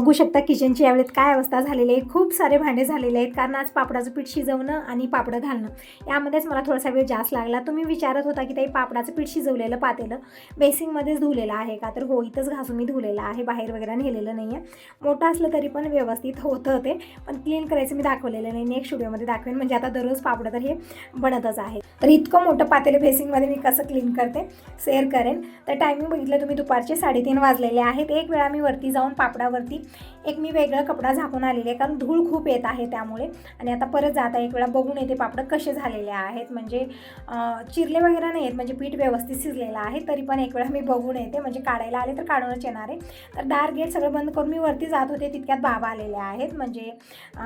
बघू शकता किचनची यावेळेत काय अवस्था झालेली आहे. खूप सारे भांडे झालेले आहेत. कारण आज पापडाचं पीठ शिजवणं आणि पापडं घालणं. यामध्येच मला थोडासा वेळ जास्त लागला. तुम्ही विचारत होता की ताई पापडाचं पीठ शिजवलेलं पातेलं बेसिंगमध्येच धुलेलं आहे का? तर हो इथंच घासून मी धुलेलं आहे. बाहेर वगैरे नेलेलं नाही आहे मोठं असलं तरी पण व्यवस्थित होतं ते. पण क्लीन करायचं मी दाखवलेलं नाही. नेक्स्ट व्हिडिओमध्ये दाखवेन. म्हणजे आता दररोज पापडं तर हे बनतच आहे तर इतकं मोठं पातेलं बेसिंगमध्ये मी कसं क्लीन करते? शेअर करेन. तर टायमिंग बघितलं तुम्ही दुपारचे साडेतीन वाजलेले आहेत. एक वेळा मी वरती जाऊन पापडावरती एक मी वेगळा कपडा झाकून आलेले आहे कारण धूळ खूप येत आहे त्यामुळे. आणि आता परत जाता एक वेळा बघून येते पापडं कसे झालेले आहेत. म्हणजे चिरले वगैरे नाही आहेत म्हणजे पीठ व्यवस्थित शिजलेलं आहे तरी पण एक वेळा मी बघून येते. म्हणजे काढायला आले तर काढूनच येणार आहे. तर दार गेट सगळं बंद करून मी वरती जात होते तितक्यात बाबा आलेले आहेत. म्हणजे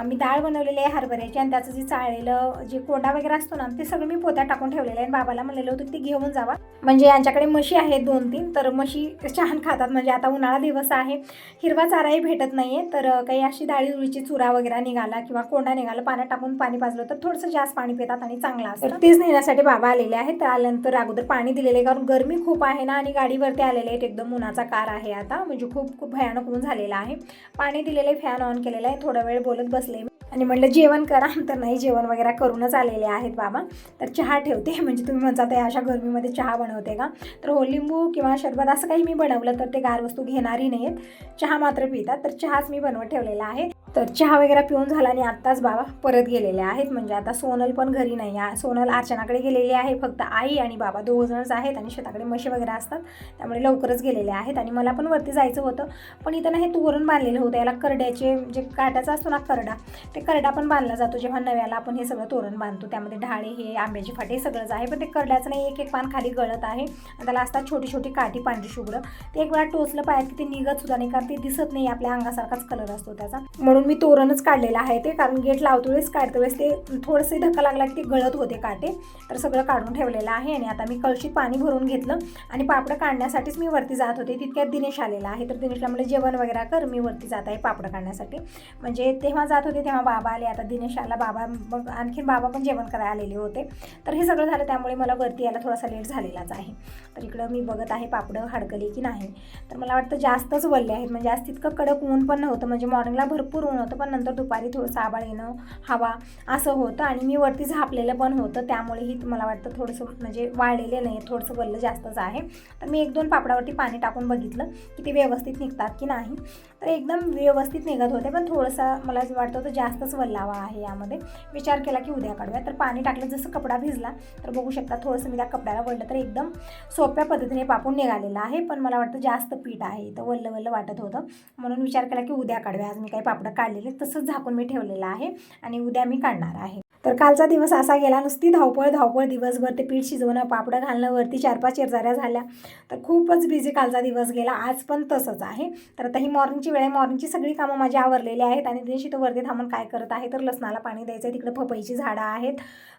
मी डाळ बनवलेली आहे हरभऱ्याची आणि त्याचं जे चाळलेलं जे कोंडा वगैरे असतो ना ते सगळं मी पोत्यात टाकून ठेवलेलं आहे. आणि बाबाला म्हणलेलं होतं ते घेऊन जावा. म्हणजे यांच्याकडे म्हशी आहेत दोन तीन तर म्हशी छान खातात. म्हणजे आता उन्हाळा दिवस आहे हिरवा चाराही भेटत नाही आहे तर काही अशी डाळी चुरा वगैरे निघाला किंवा कोंडा निघाला पाण्यात टाकून पाणी पाजलं तर थोडंसं जास्त पाणी पितात आणि चांगलं असतं. तेच नेण्यासाठी बाबा आलेले आहेत. तर आल्यानंतर अगोदर पाणी दिलेलं कारण गरमी खूप आहे ना आणि गाडीवरती आलेले आहेत. एकदम उन्हाचा कार आहे आता. म्हणजे खूप खूप भयानक ऊन झालेला आहे. पाणी दिलेलं फॅन ऑन केलेला आहे. थोडा वेळ बोलत बसले. आणि म्हटलं जेवण करा. तर नाही जेवण वगैरे करूनच आलेले आहेत बाबा. तर चहा ठेवते. म्हणजे तुम्ही म्हणता ते अशा गरमीमध्ये चहा बनवते का? तर हो लिंबू किंवा शरबत असं काही मी बनवलं तर ते गार वस्तू घेणारी नाही आहेत चहा मात्र पितात. तर चहाच मी बनवत ठेवलेला आहे. तर चहा वगैरे पिऊन झाला आणि आत्ताच बाबा परत गेलेले आहेत. म्हणजे आता सोनल पण घरी नाही आहे. सोनल अर्चनाकडे गेलेली आहे. फक्त आई आणि बाबा दोघंजणच आहेत आणि शेताकडे म्हशी वगैरे असतात. त्यामुळे लवकरच गेलेले आहेत आणि मला पण वरती जायचं होतं. पण इथं ना हे तोरण बांधलेलं होतं. याला करड्याचे जे काट्याचा असतो ना करडा ते करडा पण बांधला जातो. जेव्हा नव्याला आपण हे सगळं तोरण बांधतो त्यामध्ये ढाळे हे आंब्याची फाटे सगळंच आहे. पण ते करड्याचं नाही. एक एक पान खाली गळत आहे. आणि त्याला असतात छोटी छोटी काठी पांढरी शुभ्र. ते एक वेळा टोचलं पाहिजे की ते निघत सुद्धा नाही. कारण ते दिसत नाही. आपल्या अंगासारखाच कलर असतो त्याचा. म्हणून मी तोरणच काढलेलं आहे ते कारण गेट लावतो वेळेस काढतो वेळेस ते थोडंसं धक्का लागला की ते गळत होते काटे तर सगळं काढून ठेवलेलं आहे आणि आता मी कळशीत पाणी भरून घेतलं आणि पापडं काढण्यासाठीच मी वरती जात होते तितक्यात दिनेश आलेला आहे. तर दिनेशला म्हणजे जेवण वगैरे कर मी वरती जात आहे पापडं काढण्यासाठी. म्हणजे तेव्हा जात होते तेव्हा बाबा आले. आता दिनेश आला बाबा मग आणखीन बाबा पण जेवण करायला आलेले होते. तर हे सगळं झालं त्यामुळे मला वरती यायला थोडासा लेट झालेलाच आहे. तर इकडं मी बघत आहे पापडं हडकली की नाही. तर मला वाटतं जास्तच वल्ले आहेत म्हणजे आज तितकं कडक ऊन पण नव्हतं. म्हणजे मॉर्निंगला भरपूर ऊन होतं पण नंतर दुपारी थोडंसं आबाळ येणं हवा असं होतं आणि मी वरती झापलेलं पण होतं. त्यामुळेही मला वाटतं थोडंसं म्हणजे वाळलेले नाही थोडंसं वल्लं जास्तच आहे. तर मी एक दोन पापडावरती पाणी टाकून बघितलं की ते व्यवस्थित निघतात की नाही. तर एकदम व्यवस्थित निघत होते पण थोडंसं मला वाटतं होतं जास्तच वल्लावा आहे यामध्ये. विचार केला की उद्या काढूया. तर पाणी टाकलं जसं कपडा भिजला तर बघू शकता थोडंसं मी त्या कपड्याला वळलं तर एकदम सोप्या पद्धतीने पापून निघालेलं आहे. पण मला वाटतं जास्त पीठ आहे तर वल्लं वल्लं वाटत होतं. म्हणून विचार केला की उद्या काढूया. आज मी काही पापडं काढलेले तसंच झाकून मी ठेवलेलं आहे आणि उद्या मी काढणार आहे. तर कालचा दिवस असा गेला नुसती धावपळ धावपळ दिवसभर ते पीठ शिजवणं पापडं घालणं वरती चार पाच शेजाऱ्या झाल्या. तर खूपच बिझी कालचा दिवस गेला आज पण तसंच आहे. तर आता ही मॉर्निंगची वेळ आहे मॉर्निंगची सगळी कामं माझी आवरलेली आहेत आणि दिनेश तो वरती थांबून काय करत आहे तर लसणाला पाणी द्यायचं आहे तिकडे पपईची झाडं आहेत.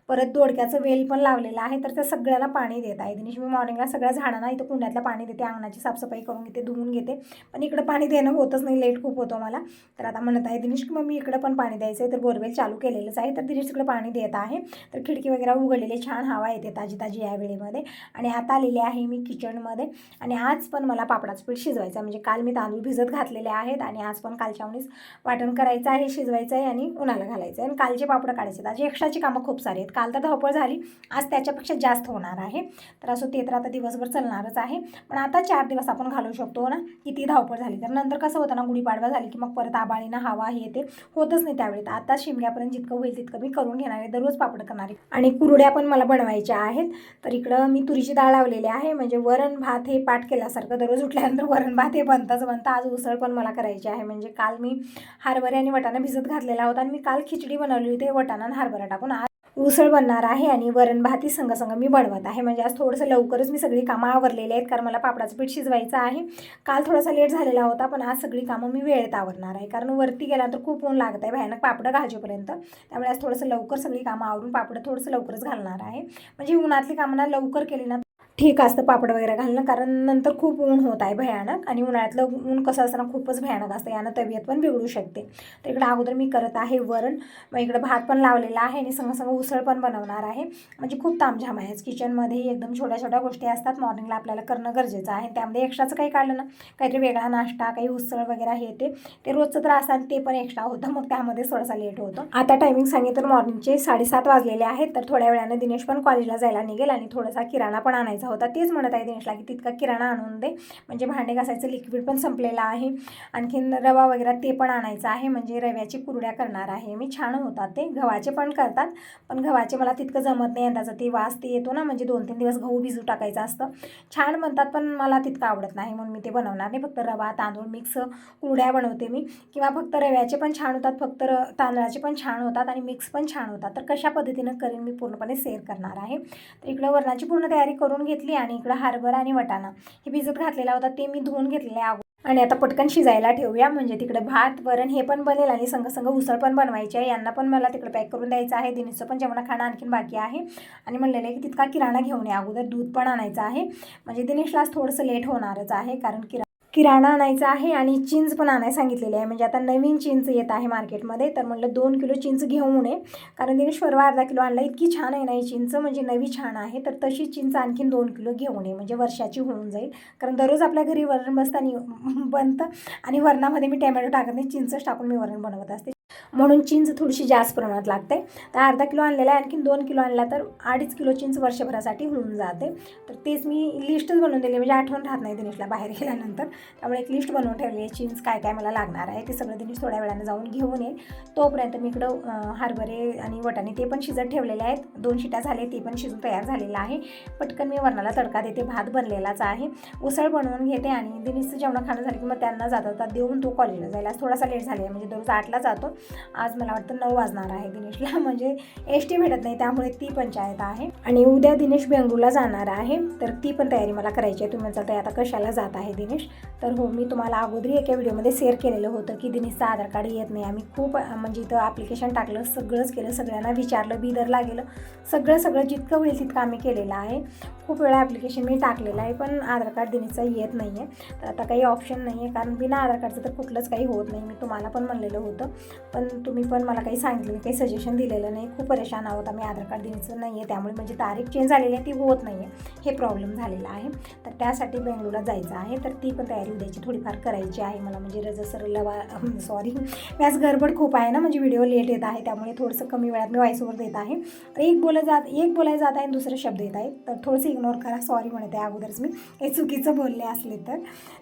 परत दोडक्याचं वेल पण लावलेलं आहे तर त्या सगळ्याला पाणी देत आहे. दिनेश मी मॉर्निंगला सगळ्या झाडांना इथं कुंड्यातलं पाणी देते अंगणाची साफसफाई करून घेते धुवून घेते. पण इकडं पाणी देणं होतच नाही लेट खूप होतो मला. तर आता म्हणत आहे दिनेश की मग मी इकडं पण पाणी द्यायचं आहे तर बोरवेल चालू केलेलंच आहे. तर दिनेश तिकडे पाणी देत आहे. तर खिडकी वगैरे उघडलेली छान हवा येते ताजी ताजी या वेळेमध्ये. आणि आता आलेले आहे मी किचनमध्ये. आणि आज पण मला पापडाचं पीठ शिजवायचं आहे. म्हणजे काल मी तांदूळ भिजत घातलेले आहेत आणि आज पण कालच्यावणीच वाटण करायचं आहे शिजवायचं आहे आणि उन्हाला घालायचं आहे. आणि कालचे पापडं काढायचे आहेत. आज एक्स्ट्राची कामं खूप सारी आहेत. काल तर धावपळ झाली. आज त्याच्यापेक्षा जास्त होणार आहे. तर असं ते तर आता दिवसभर चालणारच आहे. पण आता चार दिवस आपण घालू शकतो हो ना? किती धावपळ झाली. तर नंतर कसं होतं ना गुढीपाडवा झाली की मग परत आबाळीनं हवा हे ते होतच नाही त्यावेळी. तर आता शिमग्यापर्यंत जितकं होईल तितकं मी करून घेणार आहे. दररोज पापड करणार आहे. आणि कुरड्या पण मला बनवायच्या आहेत. तर इकडं मी तुरीची डाळ लावलेली आहे. म्हणजे वरण भात हे पाठ केल्यासारखं दररोज उठल्यानंतर वरण भात हे बनताच बनता. आज उसळ पण मला करायची आहे. म्हणजे काल मी हरभरे आणि वटाणा भिजत घातलेला होता आणि मी काल खिचडी बनवली होती. वटाणा आणि हरभरा टाकून. आज उसळ बनणार आहे आणि वरण भाती संग मी बनवत आहे. म्हणजे आज थोडंसं लवकरच मी सगळी कामं आवरलेली आहेत कारण मला पापडाचं पीठ शिजवायचं आहे. काल थोडासा लेट झालेला होता पण आज सगळी कामं मी वेळेत आवरणार आहे. कारण वरती गेल्यानंतर खूप ऊन लागत आहे भयानक पापडं घालजेपर्यंत त्यामुळे आज थोडंसं लवकर सगळी कामं आवरून पापडं थोडंसं लवकरच घालणार आहे. म्हणजे उन्हातली कामं ना लवकर केली ना ठीक असतं पापड वगैरे घालणं कारण नंतर खूप ऊन होत आहे भयानक आणि उन्हाळ्यातलं ऊन कसं असताना खूपच भयानक असतं. यानं तब्येत पण बिघडू शकते. तर इकडं अगोदर मी करत आहे वरण. मग इकडं भात पण लावलेला आहे आणि संग उसळ पण बनवणार आहे. म्हणजे खूप तामझाम आहे. किचनमध्येही एकदम छोट्या छोट्या गोष्टी असतात. मॉर्निंगला आपल्याला करणं गरजेचं आहे. त्यामध्ये एक्स्ट्राचं काही काढलं ना काहीतरी वेगळा नाश्ता काही उसळ वगैरे हे ते. ते रोजचं तर असतात आणि ते पण एक्स्ट्रा होतं. मग त्यामध्ये थोडासा लेट होतं. आता टायमिंग सांगितलं तर मॉर्निंगचे साडेसात वाजलेले आहेत. तर थोड्या वेळाने दिनेश पण कॉलेजला जायला निघेल आणि थोडासा किराणा पण आणायचा होता तेच म्हणत आहे दिनेशला की तितका किराणा आणून दे. म्हणजे भांडे घासायचं लिक्विड पण संपलेलं आहे. आणखीन रवा वगैरे ते पण आणायचं आहे. म्हणजे रव्याची कुरड्या करणार आहे. मी छान होतात ते. गव्हाचे पण करतात. पण गव्हाचे मला तितकं जमत नाही. अंदाजा ते वास ते येतो ना. म्हणजे दोन तीन दिवस गहू भिजू टाकायचं असतं. छान म्हणतात पण मला तितकं आवडत नाही. म्हणून मी ते बनवणार नाही. फक्त रवा तांदूळ मिक्स कुरड्या बनवते मी. किंवा फक्त रव्याचे पण छान होतात. फक्त र तांदळाचे पण छान होतात आणि मिक्स पण छान होतात. तर कशा पद्धतीनं करेन मी पूर्णपणे शेअर करणार आहे. तर इकडं वरणाची पूर्ण तयारी करून घेतली आणि इकडं हरभरा आणि वटाणा. हे भिजत घातलेला होता ते मी धुवून घेतलेले आहे आणि आता पटकन शिजायला ठेवूया म्हणजे तिकडे भात वरण हे पण बनेल आणि संग संग उसळ पण बनवायची आहे. यांना पण मला तिकडे पॅक करून द्यायचं आहे. दिनीचं पण जेवणा खाणं आणखीन बाकी आहे. आणि म्हणलेलं आहे की तितका किराणा घेऊन या अगोदर दूध पण आणायचं आहे. म्हणजे दिनेशला आज थोडंसं लेट होणारच आहे कारण किरा किराणा आणायचा आहे आणि चिंच पण आणायला सांगितलेली आहे. म्हणजे आता नवीन चिंच येत आहे मार्केटमध्ये तर म्हटलं दोन किलो चिंच घेऊन ये कारण तिने शर्वा अर्धा किलो आणला. इतकी छान आहे ना ही चिंच म्हणजे नवी छान आहे. तर तशी चिंच आणखीन दोन किलो घेऊन ये म्हणजे वर्षाची होऊन जाईल. कारण दररोज आपल्या घरी वरण बसताना बनतं आणि वरणामध्ये मी टॅमॅटो टाकत नाही. चिंचच टाकून मी वरण बनवत असते. म्हणून चिंच थोडीशी जास्त प्रमाणात लागते. तर अर्धा किलो आणलेला आहे आणखीन दोन किलो आणला तर अडीच किलो चिंच वर्षभरासाठी होऊन जाते. तर तेच मी लिस्टच बनवून दिली म्हणजे आठवण राहत नाही दिनेशला बाहेर गेल्यानंतर. त्यामुळे एक लिस्ट बनवून ठेवली आहे चिंच काय काय मला लागणार आहे ते सगळं दिनेश थोड्या वेळाने जाऊन घेऊन येईल. तोपर्यंत मी इकडं हरभरे आणि वटाणे ते पण शिजत ठेवलेले आहेत. दोन शिट्या झाले ते पण शिजून तयार झालेलं आहे. पटकन मी वरणाला तडका देते भात बनलेलाच आहे. उसळ बनवून घेते आणि दिनेशचं जेवण खाणं झालं की मग त्यांना जाता जातात देऊन तो कॉलेजला जायला थोडासा लेट झाले म्हणजे दररोज आठला जातो. आज मला वाटतं नऊ वाजणार आहे दिनेशला म्हणजे एस टी भेटत नाही त्यामुळे ती पंचायत आहे. आणि उद्या दिनेश बेंगळूरला जाणार आहे तर ती पण तयारी मला करायची आहे. तुम्ही म्हणता आता कशाला जात आहे दिनेश? तर हो मी तुम्हाला अगोदरी एका व्हिडिओमध्ये शेअर केलेलं होतं की दिनेशचं आधार कार्ड येत नाही. आम्ही खूप म्हणजे इथं ॲप्लिकेशन टाकलं सगळंच केलं सगळ्यांना विचारलं बिदरला गेलं सगळं सगळं जितकं होईल तितकं आम्ही केलेलं आहे. खूप वेळा ॲप्लिकेशन मी टाकलेलं आहे पण आधार कार्ड दिनेशचं येत नाही आहे तर आता काही ऑप्शन नाही आहे कारण बिना आधार कार्डचं तर कुठलंच काही होत नाही. मी तुम्हाला पण म्हणलेलं होतं. पण तुम्ही पण मला काही सांगितलं काही सजेशन दिलेलं नाही. खूप परेशान आहोत आम्ही आधार कार्ड द्यायचं नाही आहे त्यामुळे म्हणजे तारीख चेंज झालेली आहे ती होत नाही आहे हे प्रॉब्लेम झालेला आहे. तर त्यासाठी बेंगलोरला जायचं आहे. तर ती पण तयारी उद्याची थोडीफार करायची आहे मला. म्हणजे रजसर लवा सॉरी व्यास गडबड खूप आहे ना म्हणजे व्हिडिओ लेट येत आहे. त्यामुळे थोडंसं कमी वेळात मी व्हॉइसओवर देत आहे. तर एक बोलत जात एक बोलायला जात आहे आणि शब्द येत आहे तर थोडंसं इग्नोर करा. सॉरी म्हणते अगोदरच मी. काही चुकीचं बोलले असले तर.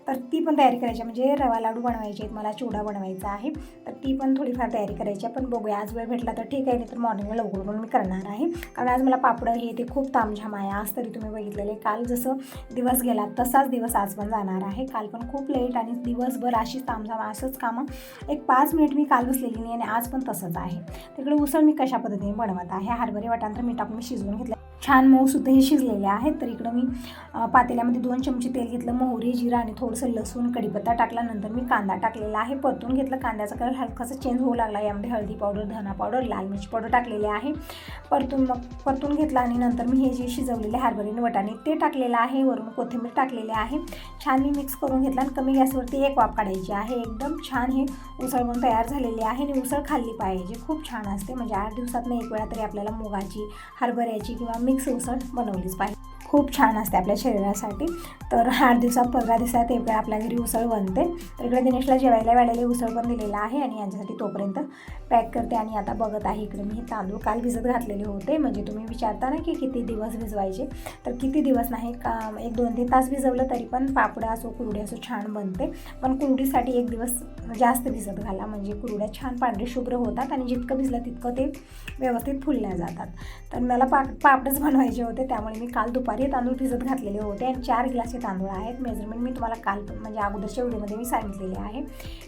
तर ती पण तयारी करायची आहे. म्हणजे रवा लाडू बनवायचे आहेत मला चिवडा बनवायचा आहे. तर ती पण थोडीफार तयारी करायची आहे. पण बघूया आज वेळ भेटला तर ठीक आहे नाही तर मॉर्निंगला लवकर पण मी करणार आहे. कारण आज मला पापडं हे ते खूप तामझाम आहे. आज तरी तुम्ही बघितलेले काल जसं दिवस गेला तसाच दिवस आज पण जाणार आहे. काल पण खूप लेट आणि दिवसभर अशीच तामझाम असंच कामं. एक पाच मिनिट मी काल बसलेली नाही आणि आज पण तसंच आहे. तिकडे उसळ मी कशा पद्धतीने बनवत आहे? हरभरे वाटांतर मी टाकून मी शिजवून घेतलं. छान मऊ सुद्धा हे शिजलेले आहेत. तर इकडं मी पातेल्यामध्ये दोन चमचे तेल घेतलं मोहरी जिरा आणि थोडंसं लसूण कढीपत्ता टाकला नंतर मी कांदा टाकलेला आहे. परतून घेतलं कांद्याचा कलर हलकासा चेंज होऊ लागला. यामध्ये हळदी पावडर धना पावडर लाल मिरची पावडर टाकलेले आहे. परतून मग परतून घेतलं आणि नंतर मी हे जे शिजवलेले हरभरे वटाणे ते टाकलेलं आहे. वरून कोथिंबीर टाकलेली आहे. छान मी मिक्स करून घेतलं आणि कमी गॅसवरती एक वाफ काढायची आहे. एकदम छान हे उसळ म्हणून तयार झालेली आहे आणि उसळ खाल्ली पाहिजे. खूप छान असते. म्हणजे आठ दिवसातनं एक वेळा तरी आपल्याला मुगाची हरभऱ्याची किंवा मिक्स उसळ बनवलीच पाहिजे खूप छान असते आपल्या शरीरासाठी. तर आठ दिवसात पंधरा दिवसात एक वेळा आपल्या घरी उसळ बनते. तर इकडे दिनेशला जेवायला वेळेला उसळ पण दिलेला आहे आणि यांच्यासाठी तोपर्यंत पॅक करते आणि आता बघत आहे इकडे मी हे तांदूळ काल भिजत घातलेले होते. म्हणजे तुम्ही विचारता ना की किती दिवस भिजवायचे. तर किती दिवस नाही का एक दोन तीन तास भिजवलं तरी पण पापड असो कुरडी असो छान बनते. पण कुरडीसाठी एक दिवस जास्त भिजत घाला. म्हणजे कुरड्या छान पांढरे शुभ्र होतात आणि जितकं भिजलं तितकं ते व्यवस्थित फुलल्या जातात. तर मला पा पापडच बनवायचे होते. त्यामुळे मी काल दुपारी तांदूळ भिजत घातलेले होते आणि चार गिलासचे तांदूळ आहेत. मेजरमेंट मी तुम्हाला काल म्हणजे अगोदरच्या व्हिडिओमध्ये मी सांगितलेले आहे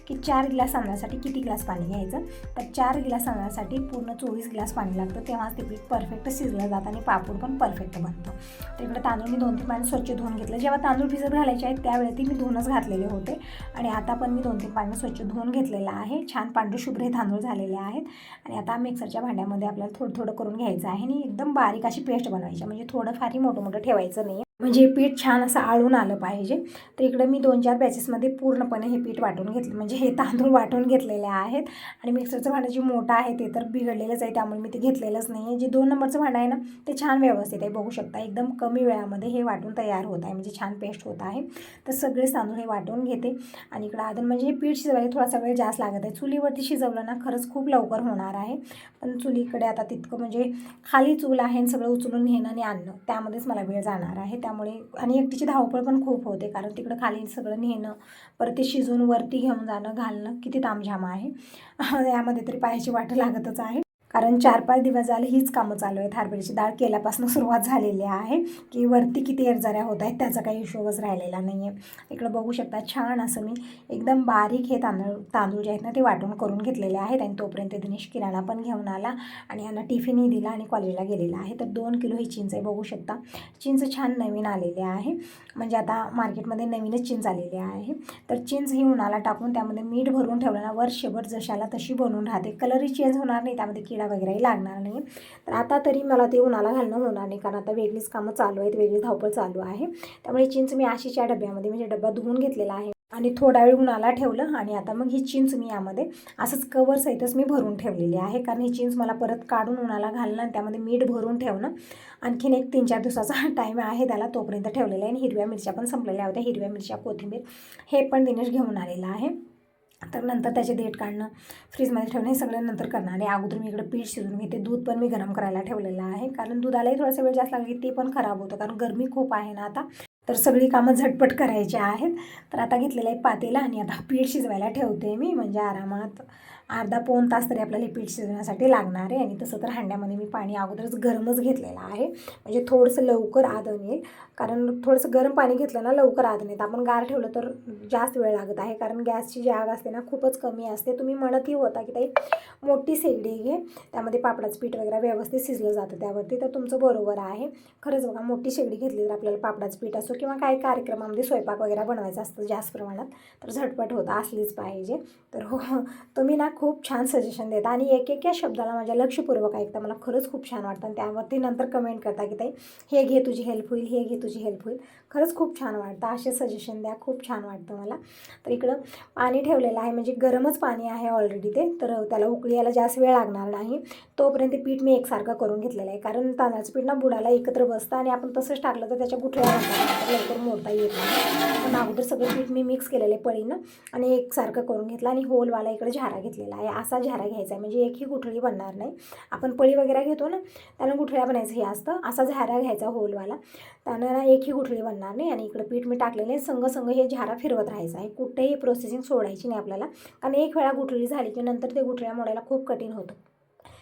की चार गिलास तांदळासाठी किती ग्लास पाणी घ्यायचं? तर चार गिलास तांदळासाठी पूर्ण चोवीस ग्लास पाणी लागतं. तेव्हाच ते पीठ परफेक्ट शिजलं जातं आणि पापड पण परफेक्ट बनतं. तर इकडे तांदूळ मी दोन तीन पाणी स्वच्छ धुवून घेतलं. जेव्हा तांदूळ भिजत घालायचे आहेत त्यावेळी ते मी धुवूनच घातलेले होते. आणि आता पण मी दोन तीन पाणी स्वच्छ धुवून घेतलेलं आहे. छान पांढरशुभ्र हे तांदूळ झालेले आहेत. आणि आता मिक्सरच्या भांड्यामध्ये आपल्याला थोडं थोडं करून घ्यायचं आहे आणि एकदम बारीक अशी पेस्ट बनवायची म्हणजे थोडं मोठं मोठं ठेवायचं नाही. म्हणजे पीठ छान असं आळून आलं पाहिजे. तर इकडं मी दोन चार बॅचेसमध्ये पूर्णपणे हे पीठ वाटून घेतलं. म्हणजे हे तांदूळ वाटून घेतलेले आहेत आणि मिक्सरचं भांडं जे मोठं आहे ते तर बिघडलेलंच आहे त्यामुळे मी ते घेतलेलंच नाही आहे जे दोन नंबरचं भांडं आहे ना ते छान व्यवस्थित आहे. बघू शकता एकदम कमी वेळामध्ये हे वाटून तयार होत आहे. म्हणजे छान पेस्ट होत आहे. तर सगळे तांदूळ हे वाटून घेते. आणि इकडं आदन म्हणजे हे पीठ शिजवायला थोडासा वेळ जास्त लागत आहे. चुलीवरती शिजवलं ना खरंच खूप लवकर होणार आहे. पण चुलीकडे आता तितकं म्हणजे खाली चूल आहे आणि सगळं उचलून नेणं आणि आणणं त्यामध्येच मला वेळ जाणार आहे. त्यामुळे आणि एकटीची धावपळ पण खूप होते कारण तिकडं खाली सगळं नेणं परत ते शिजून वरती घेऊन जाणं घालणं किती तामझाम आहे. यामध्ये तरी पायाची वाट लागतच आहे. कारण चार पाच दिवस झाले हीच कामं चालू आहेत. हरभऱ्याची डाळ केल्यापासून सुरुवात झालेली आहे. की वरती किती एरझाऱ्या होत आहेत त्याचा काही हिशोबच राहिलेला नाही आहे इकडं बघू शकता छान असं मी एकदम बारीक हे तांदूळ तांदूळ जे आहेत ना ते वाटून करून घेतलेले आहेत आणि तोपर्यंत दिनेश किराणा पण घेऊन आला आणि यांना टिफिनही दिला आणि कॉलेजला गेलेला आहे. तर दोन किलो ही चिंच आहे. बघू शकता चिंच छान नवीन आलेली आहे. म्हणजे आता मार्केटमध्ये नवीनच चिंच आलेली आहे. तर चिंच ही उन्हाला टाकून त्यामध्ये मीठ भरून ठेवलं ना वर्षभर जशाला तशी बनवून राहते. कलरही चेंज होणार नाही. त्यामध्ये किडा वगैरेही लागणार नाही. तर आता तरी मला ते उन्हाला घालणं होणार नाही कारण आता वेगळीच कामं चालू आहेत वेगळी धावपळ चालू आहे. त्यामुळे चिंच मी अशीच्या डब्यामध्ये म्हणजे डबा धुवून घेतलेला आहे. आणि थोडा वेळ उन्हाला ठेवलं आणि आता मग ही चिंच मी यामध्ये असंच कवर सहितच मी भरून ठेवलेली आहे. कारण ही चिंच मला परत काढून उन्हाला घालणं आणि त्यामध्ये मीठ भरून ठेवणं आणखीन एक तीन चार दिवसाचा टाईम आहे त्याला तोपर्यंत ठेवलेला आहे. आणि हिरव्या मिरच्या पण संपलेल्या होत्या. हिरव्या मिरच्या कोथिंबीर हे पण दिनेश घेऊन आलेलं आहे. तर नंतर त्याचे देठ काढणं फ्रीजमध्ये ठेवणं हे सगळं नंतर करणार आहे अगोदर मी इकडं पीठ शिजून घेते. दूध पण मी गरम करायला ठेवलेलं आहे. कारण दुधालाही थोडासा वेळ जास्त लागला की ते पण खराब होतं. कारण गरमी खूप आहे ना आता. तर सगळी कामं झटपट करायची आहेत. तर आता घेतलेलं आहे पातेला आणि आता पीठ शिजवायला ठेवते मी. म्हणजे आरामात अर्धा पाऊण तास तरी आपल्याला पीठ शिजवण्यासाठी लागणार आहे. आणि तसं तर हांड्यामध्ये मी पाणी अगोदरच गरमच घेतलेलं आहे. म्हणजे थोडंसं लवकर आदन येईल कारण थोडंसं गरम पाणी घेतलं ना लवकर आदन येतं आपण गार ठेवलं तर जास्त वेळ लागत आहे. कारण गॅसची जी आग असते ना खूपच कमी असते. तुम्ही म्हणतही होता की ताई मोठी शेगडी घे. त्यामध्ये पापडाचं पीठ वगैरे व्यवस्थित शिजलं जातं त्यावरती. तर तुमचं बरोबर आहे. खरंच बघा मोठी शेगडी घेतली तर आपल्याला पापडाचं पीठ असो किंवा काही कार्यक्रमामध्ये स्वयंपाक वगैरे बनवायचा असतं जास्त प्रमाणात तर झटपट होतं असलीच पाहिजे. तर हो तुम्ही ना खूप छान सजेशन देता आणि एक एक या शब्दाला माझ्या लक्षपूर्वक ऐकता मला खरंच खूप छान वाटतं. आणि त्यावरती नंतर कमेंट करता की ताई हे घे तुझी हेल्प होईल हे घे तुझी हेल्प होईल. खरंच खूप छान वाटतं. असे सजेशन द्या. खूप छान वाटतं मला. तर इकडं पाणी ठेवलेलं आहे. म्हणजे गरमच पाणी आहे ऑलरेडी ते. तर त्याला उकळी यायला जास्त वेळ लागणार नाही. तोपर्यंत पीठ मी एकसारखं करून घेतलेलं आहे. कारण तांदळाचं पीठ ना बुडाला एकत्र बसतं आणि आपण तसंच टाकलं तर त्याच्या गुठळ्या होतात. लवकर मोडता येत नाही. पण अगोदर सगळं पीठ मी मिक्स केलेलं आहे पळीनं. आणि एकसारखं करून घेतलं आणि होलवाला इकडे झारा घेतलेला आहे. असा झारा घ्यायचा आहे. म्हणजे एकही गुठळी बनणार नाही. आपण पळी वगैरे घेतो ना त्यानं गुठळ्या बनायचं हे असतं. असा झारा घ्यायचा होलवाला त्यांना एकही गुठळी बनणार नाही आणि इकडं पीठ मी टाकलेलं आहे. संघ संघ हे झारा फिरवत राहायचं आहे. कुठेही प्रोसेसिंग सोडायची नाही आपल्याला. कारण एक वेळा गुठळी झाली की नंतर ते गुठळ्या मोडायला खूप कठीण होतं.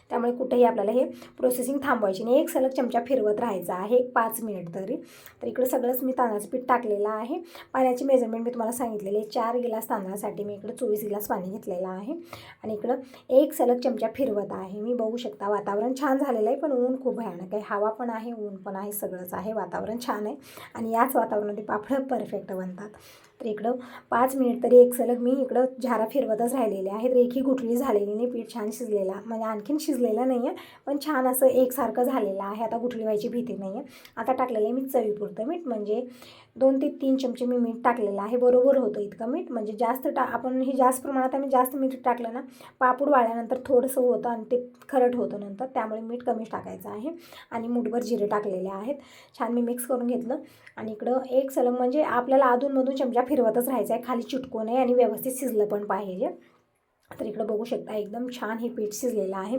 त्यामुळे कुठेही आपल्याला हे प्रोसेसिंग थांबवायची नाही. एक सलग चमचा फिरवत राहायचा आहे. एक पाच मिनिट तरी. तर इकडं सगळंच मी तांदळाचं पीठ टाकलेलं आहे. पाण्याची मेजरमेंट मी तुम्हाला सांगितलेली आहे. चार गिलास तांदळासाठी मी इकडं चोवीस गिलास पाणी घेतलेलं आहे. आणि इकडं एक सलग चमचा फिरवत आहे. मी बघू शकता वातावरण छान झालेलं आहे पण ऊन खूप भयानक आहे. हवा पण आहे ऊन पण आहे सगळंच आहे. वातावरण छान आहे. आणि याच वातावरणामध्ये पापडं परफेक्ट बनतात. तर इकडं पाच मिनिट तरी एक सलग मी इकडं झारा फिरवतच राहिलेले आहेत. रेखी गुठळी झालेली नाही पीठ छान शिजलेला. म्हणजे आणखीन शिजलेलं नाही आहे पण छान असं एकसारखं झालेलं आहे. आता गुठळी व्हायची भीती नाही आहे आता टाकलेलं आहे मी चवीपुरतं मीठ. म्हणजे दोन ते तीन चमचे मी मीठ टाकलेलं आहे. बरोबर होतं इतकं मीठ. म्हणजे जास्त टा आपण हे जास्त प्रमाणात आम्ही जास्त मीठ टाकलं ना पापूड वाळल्यानंतर थोडंसं होतं आणि ते खरट होतं नंतर त्यामुळे मीठ कमीच टाकायचं आहे. आणि मुठभर जिरे टाकलेले आहेत. छान मी मिक्स करून घेतलं. आणि इकडं एक सलग म्हणजे आपल्याला अधूनमधून चमचा फिरवतच राहायचं आहे. खाली चिटकू नये आणि व्यवस्थित शिजलं पण पाहिजे. तर इकडं बघू शकता एकदम छान हे पीठ शिजलेलं आहे.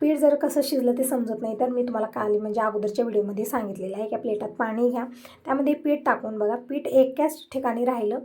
पीठ जर कसं शिजलं ते समजत नाही तर मी तुम्हाला काल म्हणजे अगोदरच्या व्हिडिओमध्ये सांगितलेलं आहे की प्लेटात पाणी घ्या. त्यामध्ये पीठ टाकून बघा पीठ एकाच ठिकाणी राहिलं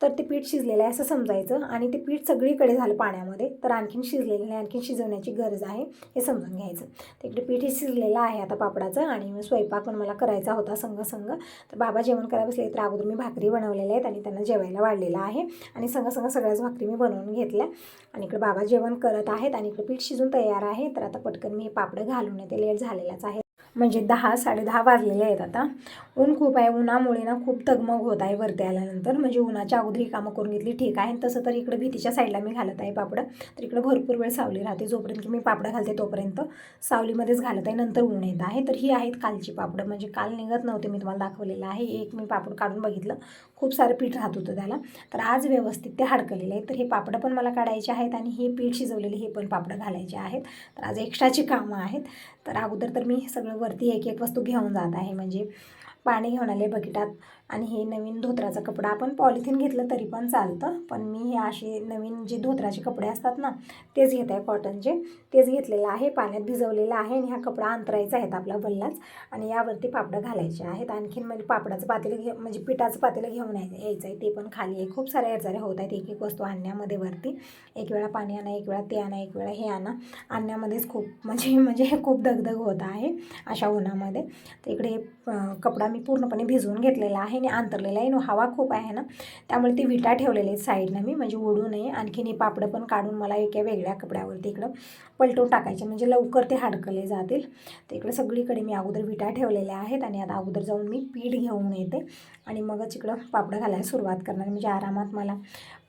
तर ते पीठ शिजलेलं आहे असं समजायचं. आणि ते पीठ सगळीकडे झालं पाण्यामध्ये तर आणखीन शिजलेलं नाही आणखीन शिजवण्याची गरज आहे हे समजून घ्यायचं. तिकडे पीठ हे शिजलेलं आहे आता पापडाचं आणि स्वयंपाक पण मला करायचा होता संघ संघ तर बाबा जेवण करायला बसले तर अगोदर मी भाकरी बनवलेल्या आहेत आणि त्यांना जेवायला वाढलेलं आहे. आणि संघ संघ सगळ्याच भाकरी मी बनवून घेतल्या. आणि इकडे बाबा जेवण करत आहेत आणि इकडे पीठ शिजून तयार आहे. तर आता पटकन मी हे पापडं घालून येते लेट झालेलाच आहे. म्हणजे दहा साडेदहा वाजलेले आहेत आता. ऊन खूप आहे उन्हामुळे ना खूप तगमग होत आहे वरती आल्यानंतर. म्हणजे उन्हाच्या अगोदर ही कामं करून घेतली ठीक आहे. तसं तर इकडे भीतीच्या साईडला मी घालत आहे पापडं. तर इकडे भरपूर वेळ सावली राहते जोपर्यंत की मी पापडं घालते तोपर्यंत. सावलीमध्येच घालत आहे नंतर ऊन येत आहे. तर ही आहेत कालची पापडं. म्हणजे काल निघत नव्हते मी तुम्हाला दाखवलेलं आहे. एक मी पापड काढून बघितलं. खूप सारं पीठ राहत होतं त्याला. तर आज व्यवस्थित ते हडकलेलं आहे. तर हे पापडं पण मला काढायचे आहेत आणि हे पीठ शिजवलेले हे पण पापडं घालायचे आहेत. तर आज एक्स्ट्राची कामं आहेत. तर अगोदर तर मी सगळं वरती एक एक वस्तू घेऊन जात आहे. म्हणजे पाणी घेऊन आले बकेटात. आणि हे नवीन धोत्राचा कपडा. आपण पॉलिथिन घेतलं तरी पण चालतं पण मी हे असे नवीन जे धोत्राचे कपडे असतात ना तेच घेत आहे कॉटनचे. तेच घेतलेलं आहे पाण्यात भिजवलेलं आहे आणि हा कपडा अंतरायचा आहेत आपला बल्लाच. आणि यावरती पापडं घालायचे आहेत. आणखीन म्हणजे पापडाचं पातेलं घे म्हणजे पिठाचं पातेलं घेऊन याय यायचं आहे ते पण खाली आहे. खूप साऱ्या अडचणी होत आहेत. एक एक वस्तू आणण्यामध्ये वरती. एक वेळा पाणी आणा एक वेळा ते आणा एक वेळा हे आणा. आणण्यामध्येच खूप म्हणजे म्हणजे हे खूप दगदग होत आहे अशा उन्हामध्ये. तर इकडे कपडा मी पूर्णपणे भिजवून घेतलेला आहे. आणि अंतरलेला आहे. आणि हवा खूप आहे ना त्यामुळे ते विटा ठेवलेले आहेत साईडनं मी म्हणजे ओढू नये. आणखीन हे पापडं पण काढून मला एका वेगळ्या कपड्यावरती इकडं पलटून टाकायचे. म्हणजे लवकर ते हाडकले जातील. तर इकडं सगळीकडे मी अगोदर विटा ठेवलेल्या आहेत आणि आता अगोदर जाऊन मी पीठ घेऊन येते. आणि मगच इकडं पापडं घालायला सुरुवात करणार. म्हणजे आरामात मला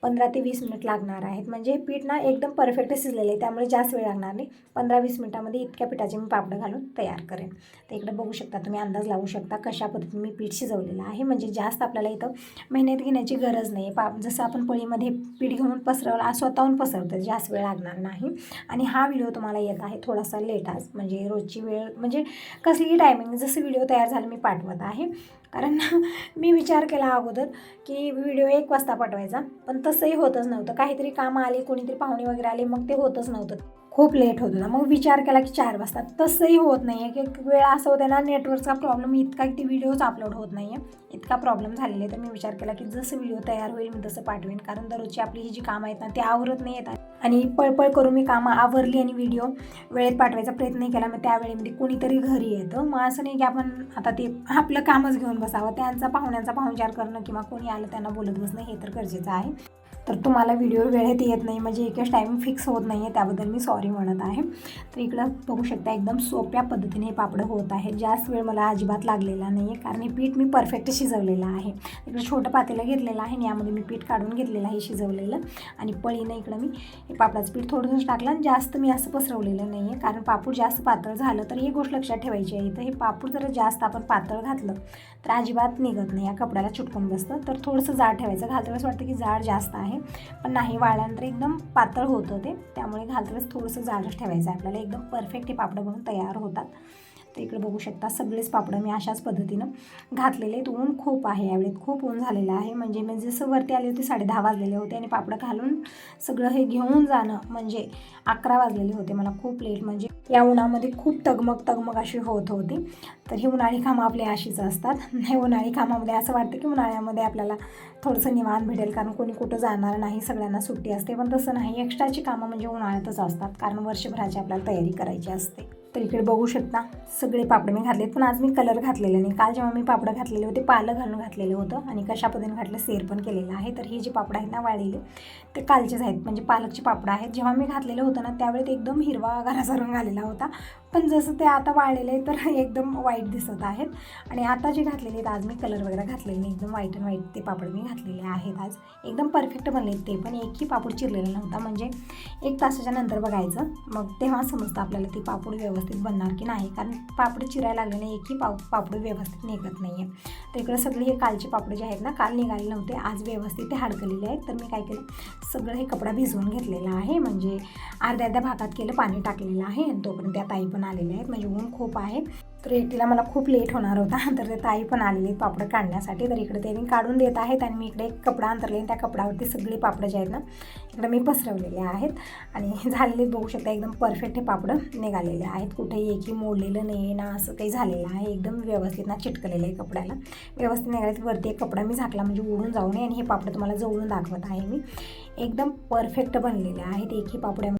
पंधरा ते वीस मिनिट लागणार आहेत. म्हणजे हे पीठ ना एकदम परफेक्ट शिजलेलं आहे. त्यामुळे जास्त वेळ लागणार नाही. पंधरा वीस मिनिटामध्ये इतक्या पिठाचे मी पापडं घालून तयार करेन. तर इकडे बघू शकता तुम्ही अंदाज लावू शकता कशा पद्धतीने मी पीठ शिजवलेलं आहे. म्हणजे जास्त आपल्याला इथं मेहनत घेण्याची गरज नाही. पाप जसं आपण पळीमध्ये पीठ घेऊन पसरवलं स्वतःहून पसरवतं जास्त वेळ लागणार नाही. आणि हा व्हिडिओ तुम्हाला येत आहे थोडासा लेट आज. म्हणजे रोजची वेळ म्हणजे कसलीही टायमिंग जसं व्हिडिओ तयार झाला मी पाठवत आहे. कारण मी विचार केला अगोदर की व्हिडिओ एक वाजता पाठवायचा पण तसंही होतच नव्हतं. काहीतरी कामं आली कोणीतरी पाहुणे वगैरे आले मग ते होतच नव्हतं. खूप लेट होत होता. मग विचार केला की चार वाजता. तसंही होत नाही आहे की एक वेळ असं होतं ना नेटवर्कचा प्रॉब्लेम इतका की ती व्हिडिओज अपलोड होत नाही आहे इतका प्रॉब्लेम झालेला आहे तर मी विचार केला की जसं व्हिडिओ तयार होईल मी तसं पाठवेन. कारण दररोजची आपली ही जी कामं आहेत ना ते आवरत नाही येतात आणि पळपळ करून मी कामं आवरली आणि व्हिडिओ वेळेत पाठवायचा प्रयत्न केला. मग त्यावेळेमध्ये म्हणजे कोणीतरी घरी येतं. मग असं नाही की आपण आता ते आपलं कामच घेऊन बसावं. त्यांचा पाहुण्यांचा पाहुणचार करणं किंवा कोणी आलं त्यांना बोलत बसणं हे तर गरजेचं आहे. तर तुम्हाला व्हिडिओ वेळेत येत नाही म्हणजे एकच टायमिंग फिक्स होत नाही आहे त्याबद्दल मी सॉरी म्हणत आहे. तर इकडं बघू शकता एकदम सोप्या पद्धतीने हे पापडं होत आहे जास्त वेळ मला अजिबात लागलेला नाही आहे कारण हे पीठ मी परफेक्ट शिजवलेलं आहे. इकडं छोटं पातेलं घेतलेलं आहे आणि यामध्ये मी पीठ काढून घेतलेलं आहे शिजवलेलं. आणि पळीनं इकडं मी हे पापडाचं पीठ थोडंसं टाकलं आणि जास्त मी असं पसरवलेलं नाही आहे कारण पापूड जास्त पातळ झालं तर ही गोष्ट लक्षात ठेवायची आहे. तर हे पापूड जर जास्त आपण पातळ घातलं तर अजिबात निघत नाही. या कपड्याला चिटकून बसतं. तर थोडंसं जाड ठेवायचं. घालतेवेळेस वाटतं की जाड जास्त आहे पण नाही. वाळल्यानंतर एकदम पातळ होतं ते. त्यामुळे घालतेवेळेस थोडंसं जाडच ठेवायचं आहे. आपल्याला एकदम परफेक्ट हे पापडं बनून तयार होतात. तर इकडे बघू शकता सगळेच पापडं मी अशाच पद्धतीनं घातलेले आहेत. ऊन खूप आहे यावेळेत खूप ऊन झालेलं आहे. म्हणजे मी जसं वरती आले होते साडे दहा वाजलेले होते आणि पापडं घालून सगळं हे घेऊन जाणं म्हणजे अकरा वाजलेले होते. मला खूप लेट म्हणजे या उन्हामध्ये खूप तगमग तगमग अशी होत होती. तर ही उन्हाळी कामं आपली अशीच असतात. हे उन्हाळी कामामध्ये असं वाटतं की उन्हाळ्यामध्ये आपल्याला थोडंसं निवांत भेटेल कारण कोणी कुठं जाणार नाही सगळ्यांना सुट्टी असते. पण तसं नाही. एक्स्ट्राची कामं म्हणजे उन्हाळ्यातच असतात कारण वर्षभराची आपल्याला तयारी करायची असते. तर इकडे बघू शकता सगळे पापड मी घातलेत. पण आज मी कलर घातलेले नाही. काल जेव्हा मी पापडं घातलेले होते पालं घालून घातलेलं होतं आणि कशा पद्धतीने घातलं सेर पण केलेलं आहे. तर हे जे पापड आहेत ना वाळलेले ते कालचेच आहेत. म्हणजे पालकचे पापड आहेत. जेव्हा मी घातलेलं होतं ना त्यावेळी ते एकदम हिरवा घराचा रंग आलेला होता. पण जसं ते आता वाळलेले तर एकदम वाईट दिसत आहेत. आणि आता जे घातलेले आहेत आज मी कलर वगैरे घातलेले नाही. एकदम व्हाईट अँड व्हाईट ते पापड मी घातलेले आहेत आज. एकदम परफेक्ट बनले ते पण. एकही पापड चिरलेला नव्हता. म्हणजे एक तासाच्या नंतर बघायचं. मग तेव्हा समजतं आपल्याला ती पापड व्यवस्थित बनणार की नाही. कारण पापड चिरायला लागले नाही एकही पाप पापड व्यवस्थित निघत नाही आहे तर इकडं सगळे हे कालचे पापड जे आहेत ना काल निघाले नव्हते. आज व्यवस्थित ते हाडकलेले आहेत. तर मी काय केलं सगळं हे कपडा भिजवून घेतलेला आहे. म्हणजे अर्ध्या अर्ध्या भागात केलं पाणी टाकलेलं आहे. आणि तोपर्यंत त्या ताई पण आलेले आहेत म्हणजे ऊन खूप आहे. तर एकटीला मला खूप लेट होणार होता तर ते ताई पण आलेले आहेत काढण्यासाठी. तर इकडे ते मी काढून देत आहेत आणि मी इकडे एक कपडा अंतरले त्या कपड्यावरती सगळे पापडं जे आहेत ना इकडे मी पसरवलेले आहेत. आणि झालेले बघू शकता एकदम परफेक्ट हे पापडं निघालेले आहेत. कुठेही एकही मोडलेलं नाही ना असं काही झालेलं आहे. एकदम व्यवस्थित ना चिटकलेलं आहे कपड्याला. व्यवस्थित निघाले वरती एक कपडा मी झाकला म्हणजे उडून जाऊ नये. आणि हे पापडं तुम्हाला जवळून दाखवत आहे मी. एकदम परफेक्ट बनलेले आहेत. एकही पापड्या